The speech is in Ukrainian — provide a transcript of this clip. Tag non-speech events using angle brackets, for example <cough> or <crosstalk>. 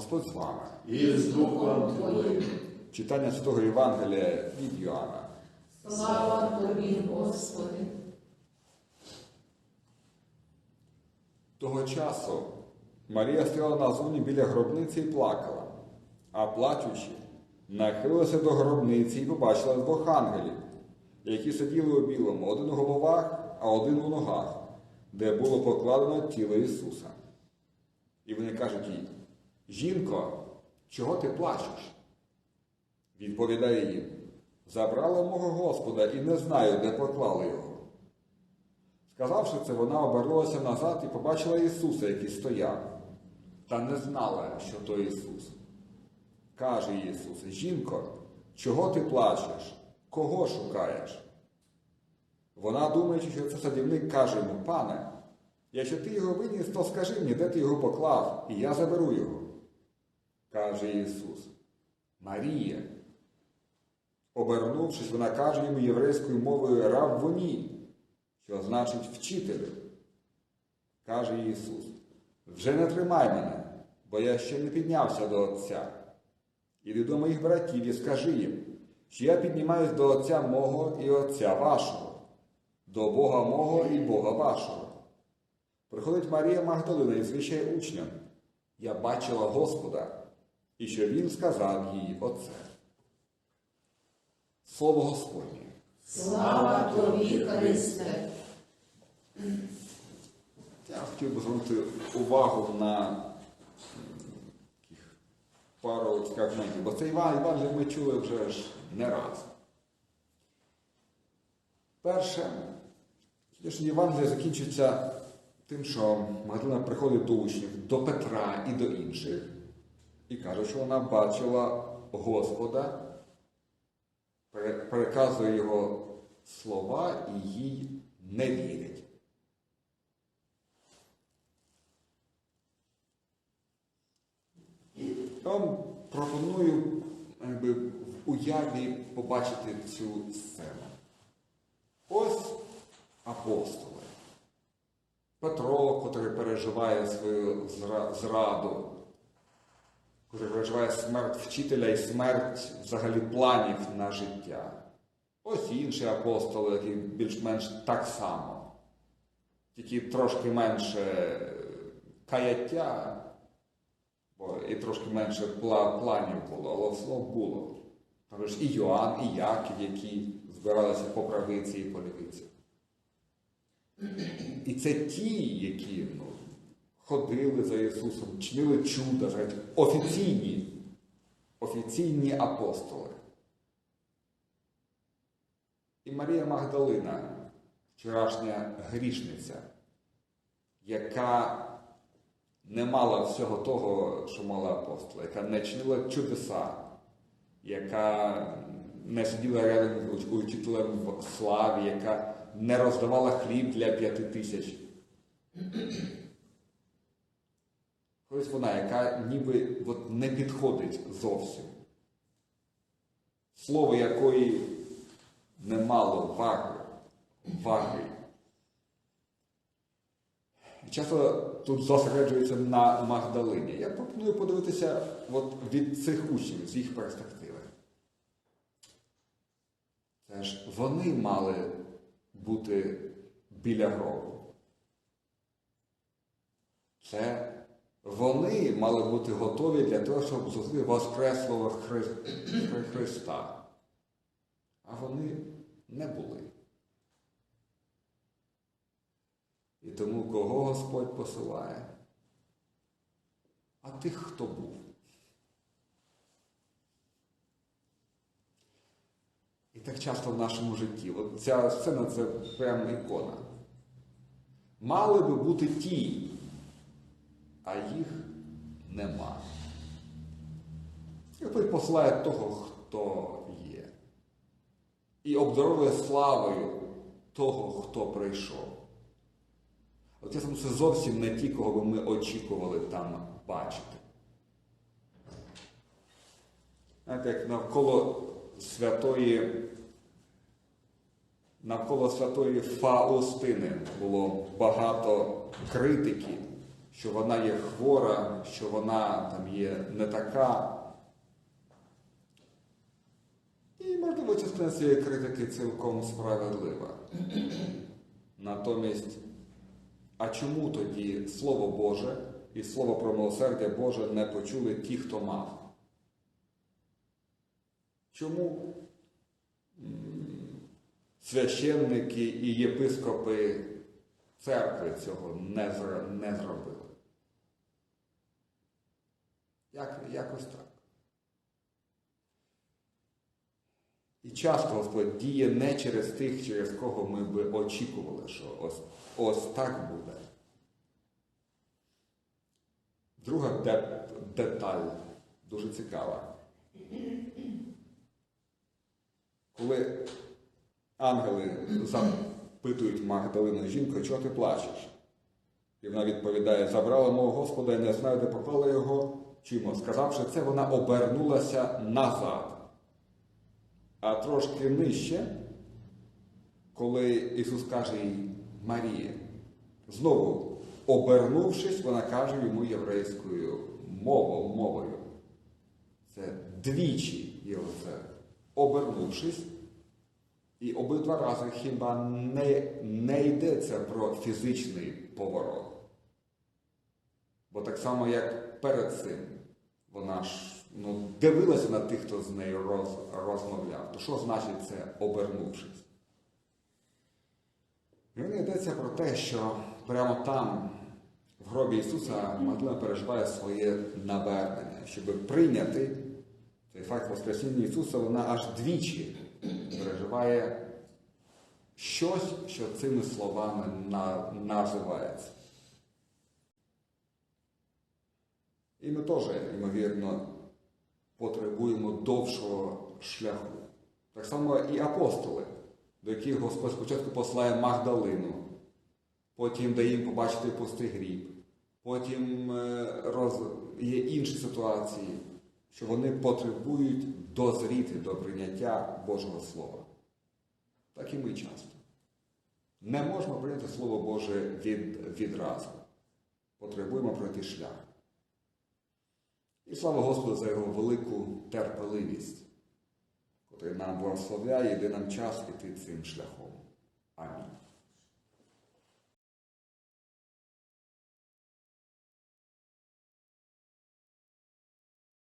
Господь з вами. і з Духом Твоїм. Читання Святого Євангелія від Йоанна. Слава тобі, Господи! Того часу Марія стояла назовні біля гробниці і плакала, а плачучи, нахилилася до гробниці і побачила двох ангелів, які сиділи у білому, один у головах, а один у ногах, де було покладено тіло Ісуса. І вони кажуть їй: Жінко, чого ти плачеш? Відповідає їм: Забрали мого Господа і не знаю, де поклали його. Сказавши це, вона обернулася назад і побачила Ісуса, який стояв, та не знала, що то Ісус. Каже Ісус, жінко, чого ти плачеш? Кого шукаєш? Вона, думаючи, що це садівник, каже йому, пане, якщо ти його виніс, то скажи мені, де ти його поклав, і я заберу його. Каже Ісус, Марія. Обернувшись, вона каже йому єврейською мовою Раввоні, що значить вчителю. Каже Ісус, вже не тримай мене, бо я ще не піднявся до Отця. Іди до моїх братів і скажи їм, що я піднімаюсь до Отця мого і Отця вашого, до Бога мого і Бога вашого. Приходить Марія Магдалина і звичає учням, я бачила Господа, і що Він сказав їй оце. Слово Господнє. Слава тобі, Христе! Я хотів би звернути увагу на пару цікавих моментів, бо цей Іван Іван ми чули вже ж не раз. Перше, сьогоднішнє Євангеліє закінчується тим, що Магдалина приходить до учнів, до Петра і до інших, і каже, що вона бачила Господа, переказує його слова і їй не вірять. Я вам пропоную якби, в уяві побачити цю сцену. Ось апостоли. Петро, котрий переживає свою зраду, переживає смерть вчителя і смерть взагалі планів на життя. Ось інші апостоли, які більш-менш так само, тільки трошки менше каяття, бо і трошки менше планів було, але все було. Також і Йоанн, і Яків, які збиралися по правиці і по лівиці. І це ті, які ну, ходили за Ісусом, чинили чуда, офіційні, офіційні апостоли. І Марія Магдалина, вчорашня грішниця, яка не мала всього того, що мала апостола, яка не чинила чудеса, яка не сиділа рядом з учителем в славі, яка не роздавала хліб для п'яти тисяч. Ось вона, яка ніби от не підходить зовсім. Слово якої не мало ваги, ваги. Часто тут зосереджується на Магдалині. Я пропоную подивитися от від цих учнів, з їх перспективи. Це ж вони мали бути біля гробу. Це вони мали бути готові для того, щоб зустріти Воскреслого Хри- Хри- Христа. А вони не були. І тому кого Господь посилає? А тих, хто був. І так часто в нашому житті. От ця сцена це прям ікона. Мали би бути ті, їх нема. Господь посилає того, хто є. І обдаровує славою того, хто прийшов. Чесно, це зовсім не ті, кого би ми очікували там бачити. Знаєте, як навколо святої, навколо святої Фаустини було багато критики, що вона є хвора, що вона там є не така. І, можливо, частина цієї критики цілком справедлива. <clears throat> Натомість, а чому тоді Слово Боже і Слово про милосердя Боже не почули ті, хто мав? Чому священники і єпископи церкви цього не, не зробили? Як, якось так. І часто Господь діє не через тих, через кого ми би очікували, що ось, ось так буде. Друга де- деталь дуже цікава. Коли ангели запитують Магдалину жінку, чого ти плачеш? І вона відповідає: забрала мого Господа і не знаю, де поклала його чимо. Сказавши це, вона обернулася назад. А трошки нижче, коли Ісус каже їй Марія, знову обернувшись, вона каже йому єврейською мовою. мовою. Це двічі є оце обернувшись. І обидва рази хіба не, не йдеться про фізичний поворот. Бо так само, як перед цим, вона ж ну, дивилася на тих, хто з нею роз, розмовляв. То що значить це обернувшись? І мені йдеться про те, що прямо там, в гробі Ісуса, Мадлена переживає своє навернення, щоб прийняти цей факт Воскресіння Ісуса, вона аж двічі переживає щось, що цими словами на, називається. І ми теж, ймовірно, потребуємо довшого шляху. Так само і апостоли, до яких Господь спочатку посилає Магдалину, потім дає їм побачити пустий гріб, потім е, роз... є інші ситуації, що вони потребують дозріти до прийняття Божого Слова. Так і ми часто. Не можемо прийняти Слово Боже від, відразу. Потребуємо пройти шлях. І слава Господу за його велику терпеливість, котрий нам благословляє і дає нам час іти цим шляхом. Амінь.